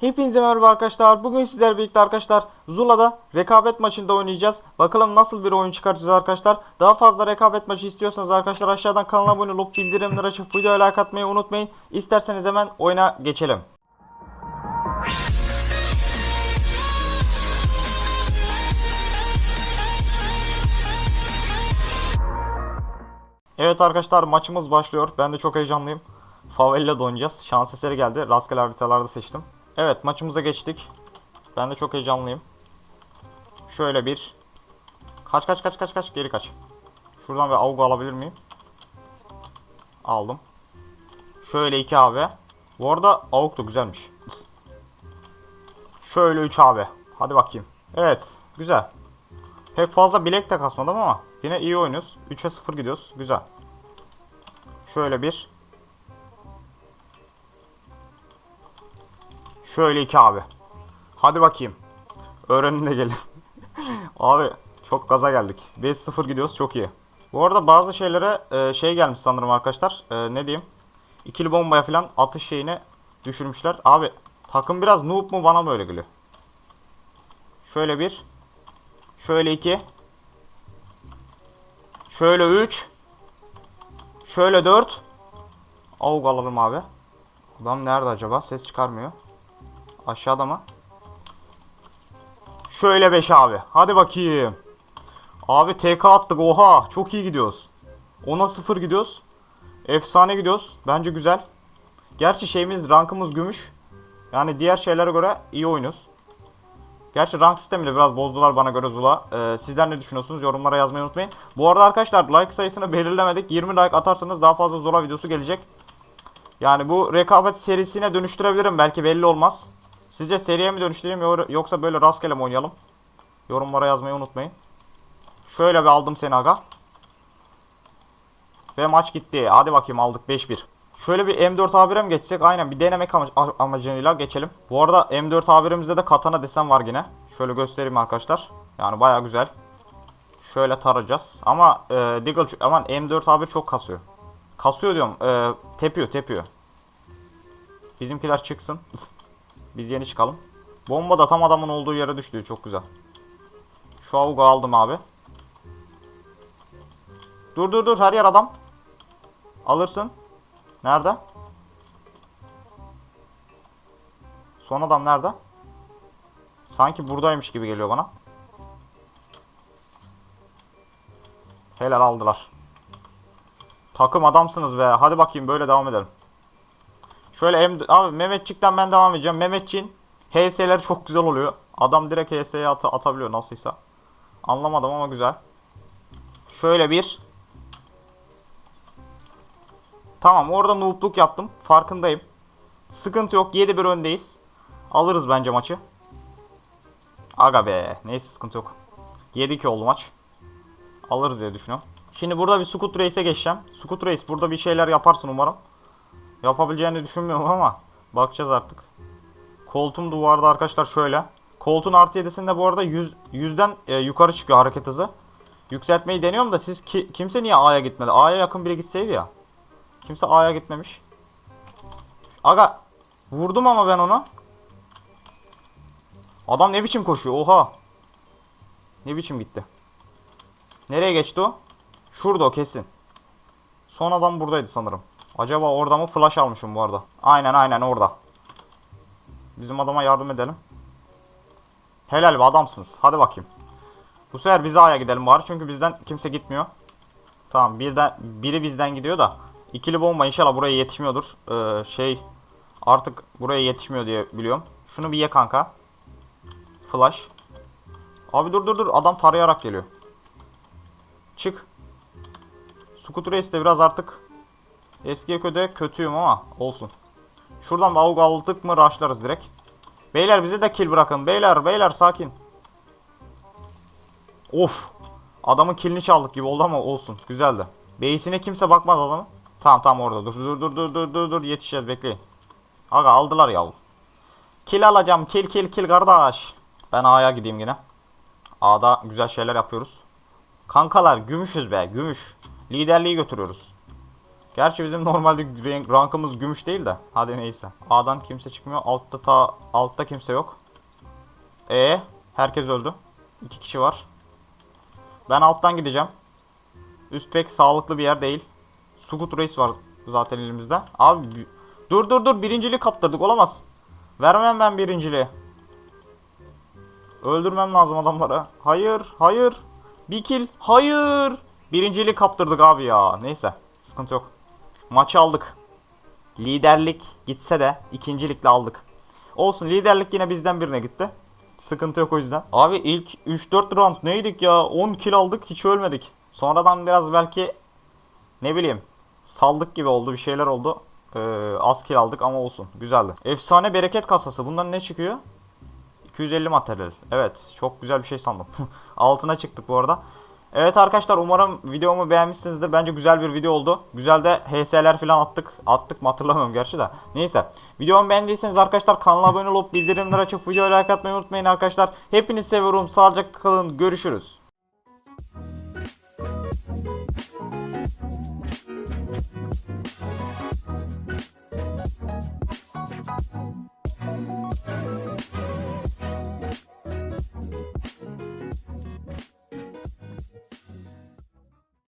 Hepinize merhaba arkadaşlar. Bugün sizlerle birlikte arkadaşlar Zula'da rekabet maçında oynayacağız. Bakalım nasıl bir oyun çıkartacağız arkadaşlar. Daha fazla rekabet maçı istiyorsanız arkadaşlar aşağıdan kanala abone olup bildirimleri açıp videoya like atmayı unutmayın. İsterseniz hemen oyuna geçelim. Evet arkadaşlar maçımız başlıyor. Ben de çok heyecanlıyım. Favela oynayacağız. Şans eseri geldi. Rastgele haritalarda seçtim. Evet maçımıza geçtik. Ben de çok heyecanlıyım. Şöyle bir. Kaç kaç kaç kaç kaç geri kaç. Şuradan bir avgu alabilir miyim? Aldım. Şöyle iki abi. Bu arada avuk da güzelmiş. Şöyle 3 abi. Hadi bakayım. Evet. Güzel. Pek fazla bilek de kasmadım ama yine iyi oynuyoruz. 3'e 0 gidiyoruz. Güzel. Şöyle bir. Şöyle iki abi. Hadi bakayım. Öğrenin de gelin. abi çok gaza geldik. 5-0 gidiyoruz çok iyi. Bu arada bazı şeylere e, şey gelmiş sanırım arkadaşlar. E, ne diyeyim? İkili bombaya falan atış şeyini düşürmüşler. Abi takım biraz noob mu bana mı öyle geliyor? Şöyle bir. Şöyle iki. Şöyle üç. Şöyle dört. Avuk alalım abi. Adam nerede acaba? Ses çıkarmıyor. Aşağıda mı? Şöyle 5 abi. Hadi bakayım. Abi TK attık. Oha. Çok iyi gidiyoruz. 10'a 0 gidiyoruz. Efsane gidiyoruz. Bence güzel. Gerçi şeyimiz rankımız gümüş. Yani diğer şeylere göre iyi oynuyoruz. Gerçi rank sistemini biraz bozdular bana göre Zula. Ee, sizler ne düşünüyorsunuz? Yorumlara yazmayı unutmayın. Bu arada arkadaşlar like sayısını belirlemedik. 20 like atarsanız daha fazla Zula videosu gelecek. Yani bu rekabet serisine dönüştürebilirim. Belki belli olmaz. Sizce seriye mi dönüştüreyim yo- yoksa böyle rastgele mi oynayalım? Yorumlara yazmayı unutmayın. Şöyle bir aldım seni aga. Ve maç gitti. Hadi bakayım aldık 5-1. Şöyle bir M4 A1'e mi geçsek? Aynen bir denemek ama- amacıyla geçelim. Bu arada M4 A1'imizde de katana desen var yine. Şöyle göstereyim arkadaşlar. Yani baya güzel. Şöyle tarayacağız. Ama e, Deagle aman M4 A1 çok kasıyor. Kasıyor diyorum. E, tepiyor tepiyor. Bizimkiler çıksın. Biz yeni çıkalım. Bomba da tam adamın olduğu yere düştü. Çok güzel. Şu avuga aldım abi. Dur dur dur her yer adam. Alırsın. Nerede? Son adam nerede? Sanki buradaymış gibi geliyor bana. Helal aldılar. Takım adamsınız be. Hadi bakayım böyle devam edelim. Şöyle M abi Mehmetçik'ten ben devam edeceğim. Mehmetçik'in HS'leri çok güzel oluyor. Adam direkt HS'ye at atabiliyor nasılsa. Anlamadım ama güzel. Şöyle bir. Tamam orada noobluk yaptım. Farkındayım. Sıkıntı yok. 7-1 öndeyiz. Alırız bence maçı. Aga be. Neyse sıkıntı yok. 7-2 oldu maç. Alırız diye düşünüyorum. Şimdi burada bir Scoot Race'e geçeceğim. Scoot Race burada bir şeyler yaparsın umarım. Yapabileceğini düşünmüyorum ama bakacağız artık. Koltuğum duvarda arkadaşlar şöyle. Koltuğun artı 7'sinde bu arada 100, 100'den e, yukarı çıkıyor hareket hızı. Yükseltmeyi deniyorum da siz ki, kimse niye A'ya gitmedi? A'ya yakın biri gitseydi ya. Kimse A'ya gitmemiş. Aga vurdum ama ben ona. Adam ne biçim koşuyor? Oha. Ne biçim gitti? Nereye geçti o? Şurada o kesin. Son adam buradaydı sanırım. Acaba orada mı? Flash almışım bu arada. Aynen aynen orada. Bizim adama yardım edelim. Helal be adamsınız. Hadi bakayım. Bu sefer bize A'ya gidelim bari çünkü bizden kimse gitmiyor. Tamam birden biri bizden gidiyor da ikili bomba inşallah buraya yetişmiyordur. Ee, şey artık buraya yetişmiyor diye biliyorum. Şunu bir ye kanka. Flash. Abi dur dur dur adam tarayarak geliyor. Çık. Scooter Race'de biraz artık eskiye köde kötüyüm ama olsun. Şuradan avuk aldık mı rushlarız direkt. Beyler bize de kill bırakın. Beyler beyler sakin. Of. Adamın killini çaldık gibi oldu ama olsun. Güzeldi. Base'ine kimse bakmadı adamın. Tamam tamam orada. Dur dur dur dur dur dur dur yetişeceğiz bekleyin. Aga aldılar yav. Kill alacağım. Kill kill kill kardeş. Ben A'ya gideyim yine. A'da güzel şeyler yapıyoruz. Kankalar gümüşüz be gümüş. Liderliği götürüyoruz. Gerçi bizim normalde rankımız gümüş değil de. Hadi neyse. A'dan kimse çıkmıyor. Altta ta altta kimse yok. E herkes öldü. İki kişi var. Ben alttan gideceğim. Üst pek sağlıklı bir yer değil. Sukut Reis var zaten elimizde. Abi bi- dur dur dur birinciliği kaptırdık olamaz. Vermem ben birinciliği. Öldürmem lazım adamları. Hayır, hayır. Bir kill. Hayır. Birinciliği kaptırdık abi ya. Neyse. Sıkıntı yok. Maçı aldık. Liderlik gitse de ikincilikle aldık. Olsun liderlik yine bizden birine gitti. Sıkıntı yok o yüzden. Abi ilk 3-4 round neydik ya? 10 kill aldık hiç ölmedik. Sonradan biraz belki ne bileyim saldık gibi oldu bir şeyler oldu. Ee, az kill aldık ama olsun güzeldi. Efsane bereket kasası bundan ne çıkıyor? 250 materyal. Evet çok güzel bir şey sandım. Altına çıktık bu arada. Evet arkadaşlar umarım videomu beğenmişsinizdir. Bence güzel bir video oldu. Güzel de HS'ler falan attık. Attık mı hatırlamıyorum gerçi de. Neyse. Videomu beğendiyseniz arkadaşlar kanala abone olup bildirimleri açıp videoyu like atmayı unutmayın arkadaşlar. Hepinizi seviyorum. Sağlıcakla kalın. Görüşürüz.